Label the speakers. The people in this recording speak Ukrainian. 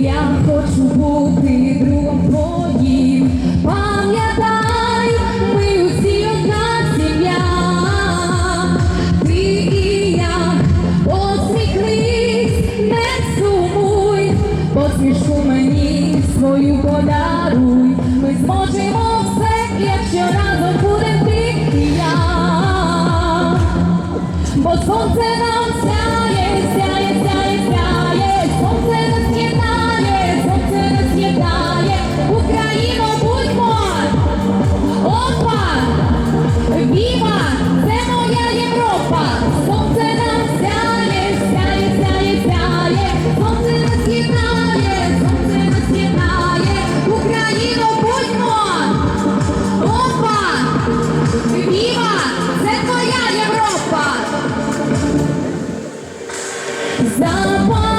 Speaker 1: я хочу бути другом твоїм. Пам'ятай, ми усі одна сім'я, ти і я Посміхнись, не сумуй, посмішку мені свою подаруй, ми зможемо все, якщо разом будем ти і я, бо сонце нам. the one.